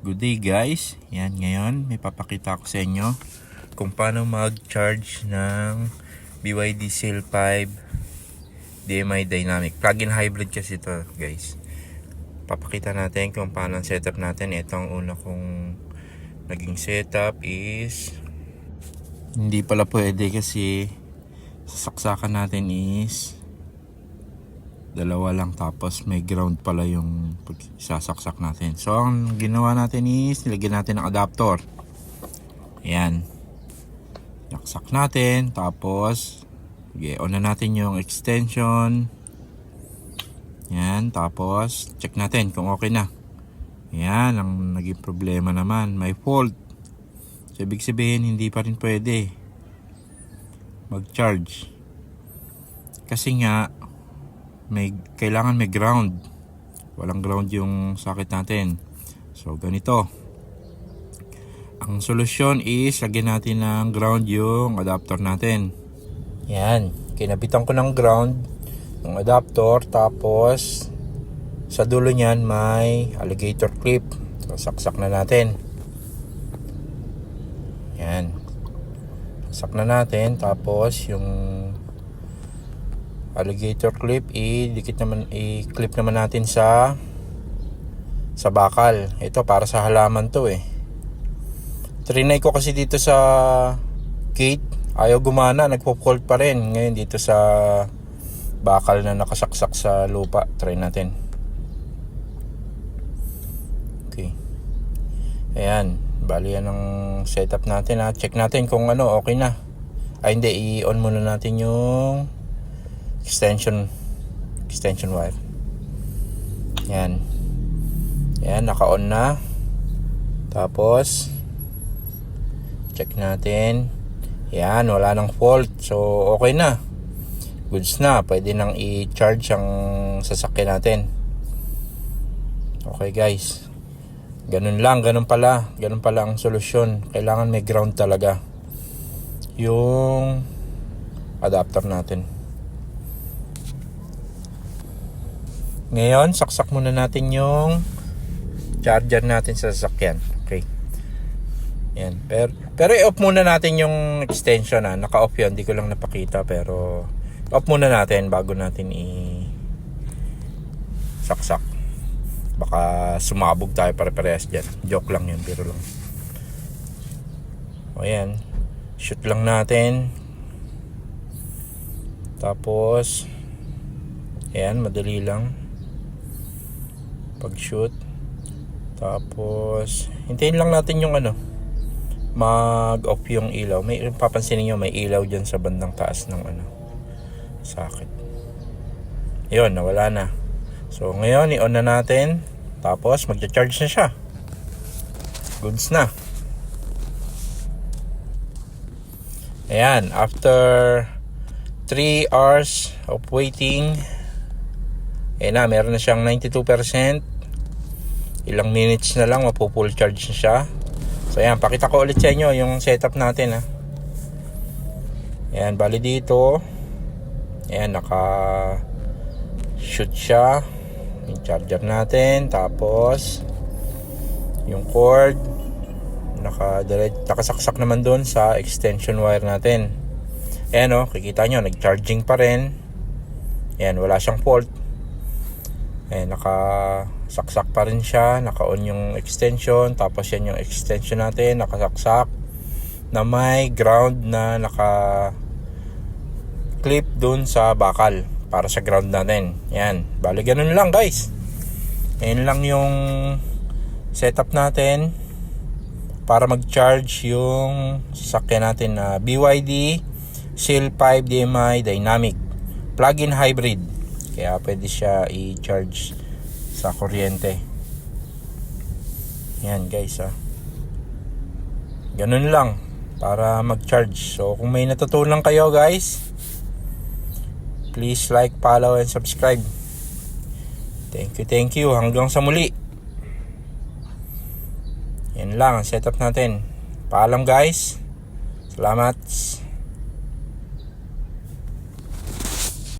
Good day guys. Yan ngayon may papakita ko sa inyo kung paano mag-charge ng BYD Cell 5 DMI Dynamic. Plug-in hybrid kasi ito guys. Papakita natin kung paano ang setup natin. Ito ang una kong naging setup is hindi pala pwede kasi sasaksakan natin is dalawa lang tapos may ground pala yung sasaksak natin. So ang ginawa natin is nilagyan natin ng adapter. Ayan. Yaksak natin tapos okay, on na natin yung extension. Yan, tapos check natin kung okay na. Yan, ang naging problema naman, may fault. So, ibig sabihin, hindi pa rin pwede mag-charge. Kasi nga, may kailangan may ground. Walang ground yung sakit natin. So ganito. Ang solusyon is lagyan natin ng ground yung adapter natin. Yan, kinabitan ko ng ground yung adapter tapos sa dulo niyan may alligator clip. So saksak na natin. Yan. Saksak na natin tapos yung alligator clip i-dikit naman i-clip naman natin sa sa bakal. Ito para sa halaman to eh. Trinay ko kasi dito sa gate, ayaw gumana, nagpo-fault pa rin. Ngayon dito sa bakal na nakasaksak sa lupa, try natin. Okay. Ayan, bali yan ang setup natin ha. Check natin kung ano, okay na. Ay hindi, i-on muna natin yung extension extension wire. Yan. Yan naka-on na. Tapos check natin. Yan wala nang fault. So okay na. Goods na. Pwede nang i-charge ang sasakyan natin. Okay guys. Ganun lang ganun pala. Ganun pala ang solusyon. Kailangan may ground talaga. Yung adapter natin Ngayon, saksak muna natin yung charger natin sa sasakyan. Okay. Yan. Pero, pero i-off muna natin yung extension ha. Naka-off yun. Hindi ko lang napakita. Pero, off muna natin bago natin i saksak. Baka sumabog tayo pare-parehas dyan. Joke lang yun. Pero lang. O yan. Shoot lang natin. Tapos, Ayan, madali lang pag-shoot. Tapos, hintayin lang natin yung ano, mag-off yung ilaw. May papansinin nyo, may ilaw dyan sa bandang taas ng ano, sakit. Yun, nawala na. So, ngayon, i-on na natin. Tapos, magcha-charge na siya. Goods na. Ayan, after 3 hours of waiting, eh na, meron na siyang 92%. Ilang minutes na lang, mapu-full charge na siya. So ayan, pakita ko ulit sa inyo yung setup natin ha. Ayan, bali dito. Ayan, naka shoot siya. Yung charger natin. Tapos, yung cord. Naka, nakasaksak naman doon sa extension wire natin. Ayan o, kikita nyo, nag-charging pa rin. Ayan, wala siyang fault. Eh, nakasaksak pa rin siya. Naka-on yung extension. Tapos yan yung extension natin. Nakasaksak. Na may ground na naka clip dun sa bakal. Para sa ground natin. Yan. Bali, ganun lang guys. Yan lang yung setup natin para mag-charge yung sasakyan natin na BYD Seal 5 DMI Dynamic plug-in hybrid kaya pwede siya i-charge sa kuryente. Yan guys ha. Ganun lang para mag-charge. So kung may natutunan kayo guys, please like, follow, and subscribe. Thank you, thank you. Hanggang sa muli. Yan lang ang setup natin. Paalam guys. Salamat.